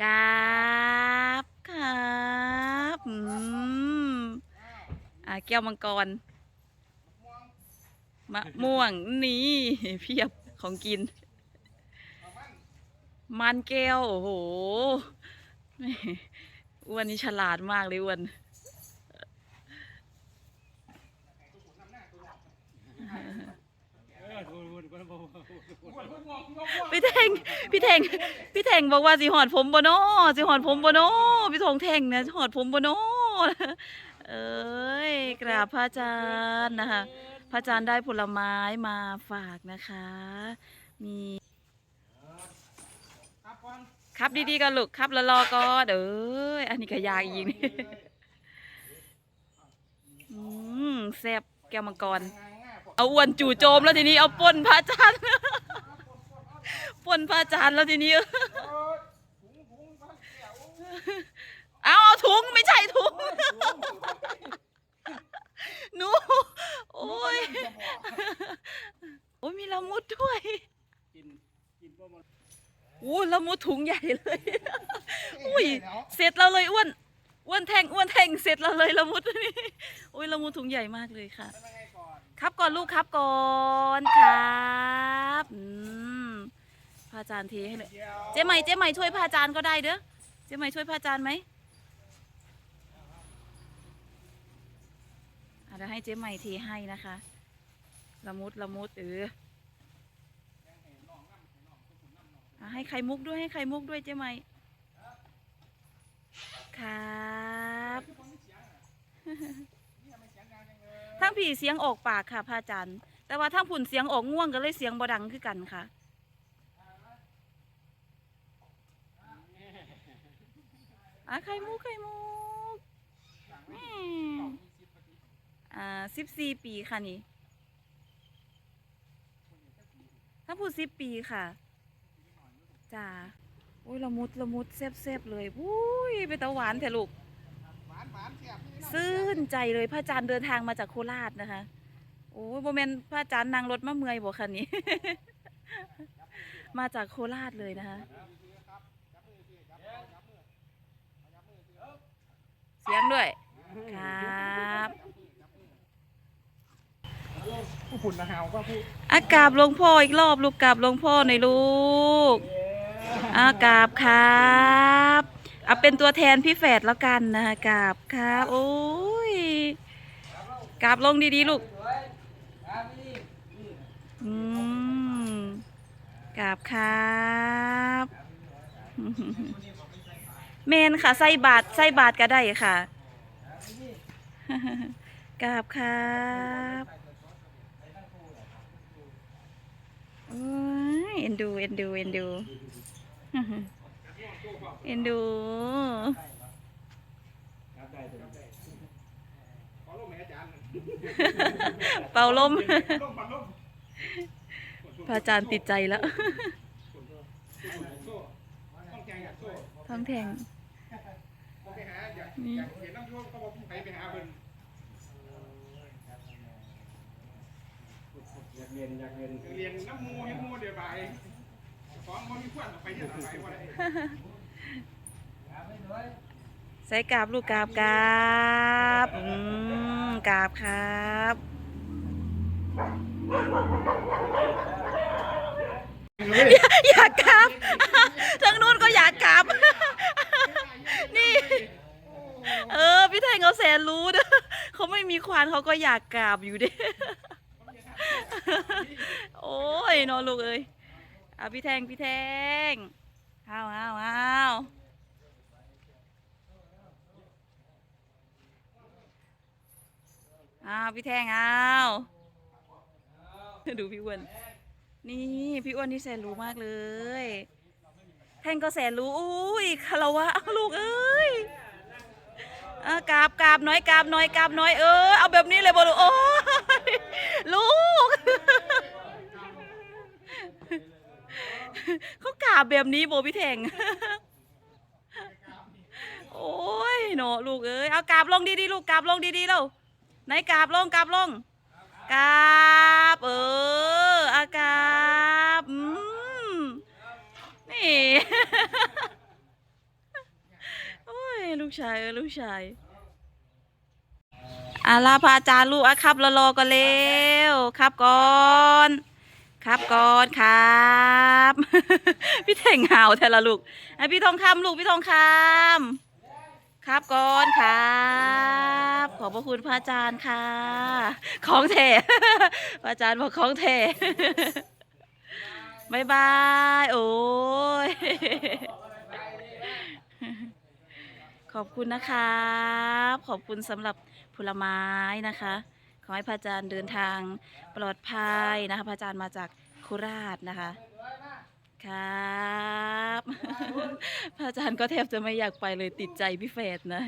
กราบครับอืมอ่าแก้วมังกรมะม่วงนี่เพียบของกิน มันแก้วโอ้โหอ้วนนี่ฉลาดมากเลยอ้วน พี่แท งพี่แทงพี่แทงบอกว่าสิหอดผมบ่นอสิหอดผมบ่นอพี่ทงแทงนะหอดผมบ่นอเอ้ยกราบพระอาจารย์นะคะพระอาจารย์ได้ผลไม้มาฝากนะคะ มีครับดีๆกันลูกครับแล้วรอก็เด้ออันนี้ก็ยากอีกนี่อืมแซ่บแก้วมังกร เอาอ้วนจู่โจมแล้วทีนี้เอาป่นพระอาจารย์ ป่นพระอาจารย์แล้วทีนี้ เอาเอาถุงไม่ใช่ถุงหนูโอ้ยโอ้ยมีละมุดด้วยโอ้ละมุดถุงใหญ่เลยอุ้ยเสร็จเราเลยอ้วนอ้วนแทงอ้วนแทงเสร็จเราเลยละมุดนี่โอ้ยละมุดถุงใหญ่มากเลยค่ะ ครับก่อนลูกครับก่อนครับ อืมพระอาจารย์เทให้เลยเจ๊ใหม่เจ๊ใหม่ช่วยพระอาจารย์ก็ได้เด้อเจ๊ใหม่ช่วยพระอาจารย์ไหมอะเดี๋ยวให้เจ๊ใหม่เทให้นะคะละมุดละมุดเอออะให้ไข่มุกด้วยให้ไข่มุกด้วยเจ๊ใหม่ครับทั้งผีเสียงออกปากค่ะพระอาจารย์ แต่ว่าทั้งผุ่นเสียงออกง่วงก็เลยเสียงบดังคือกันค่ะ อะไข่มุกไข่มุกแม่อ่าสิบสี่ปีค่ะนี่ทั้งผุ่นสิบปีค่ะจ้าโอ้ยละมุดละมุดแซ่บๆเลยอุ้ยไปตะหวานแถลูกซื่นใจเลยพระอาจารย์เดินทางมาจากโคราชนะคะโอ้ยโมเมนพระอาจารย์นั่งรถมาเมื่อยบอกคันนี้ มาจากโคราชเลยนะคะ เสียง ด้วย ครับ ผู้ขุนนะฮาวก็ผู้อากราบหลวงพ่ออีกรอบลูกกราบหลวงพ่อหน่อยลูก อากราบครับเอาเป็นตัวแทนพี่แฝดแล้วกันนะคะกราบครับ โอ้ยกราบลงดีๆลูกอืมกราบครับเมนค่ะ ใส่บาทใส่บาทก็ได้ค่ะ กราบครับโอ้ยเอ็นดู เอ็นดู เอ็นดู เอ็นดูเป่าลมพระอาจารย์ติดใจแล้วท้องแทงไปหาอยากอยากเห็นน้ำโยมก็บอกไปไปหา เรียนอยากเรียนเรียนน้ำมูเห็นมูเดี๋ยวไปของมันมีควันไปที่ไหนวะเนี่ยใส่กราบลูกกราบกราบอืมกราบครับอยากกราบทางนู้นก็อยากกราบนี่ เออ พี่แทงเขาแสนรู้นะเขาไม่มีควานเขาก็อยากกราบอยู่เด้ โอ้ ยนอนลูกเอ้ยเอาพี่แทงพี่แทงเอาเอาเอาเอาพี่แทงเอาดูพี่อ้วนนี่พี่อ้วนนี่แสนรู้มากเลย แทงก็แสนรู้อุ้ยคารวะเอาลูกเอ้ยกราบกราบน้อยกราบน้อยกราบน้อยเออเอาแบบนี้เลยบอลูกโอ้ยลูก เขากราบแบบนี้โบพี่แทงโอ้ยเนาะลูกเอ้ยเอากราบลงดีๆลูกกราบลงดีๆแล้วไหนกราบลงกราบลงกราบเอออากราบอืมนี่กชายเออลูกชายอาลาพาจารย์ลูกอะครับรอรอก็เร็วครับก่อน ครับก่อนครับ พี่เท่งหาวแทละลูกไอพี่ทองคำลูกพี่ทองคำครับก่อนครับ ขอบพระคุณพระอาจารย์ค่ะ ของแท้พระอาจารย์บอกของแท้บายบาย โอ้ย ขอบคุณนะครับ ขอบคุณสำหรับผลไม้นะคะ ขอให้พระอาจารย์เดินทางปลอดภัยนะคะพระอาจารย์มาจากโคราชนะคะ ครับ พระอาจารย์ก็แทบจะไม่อยากไปเลยติดใจพี่เฟดนะ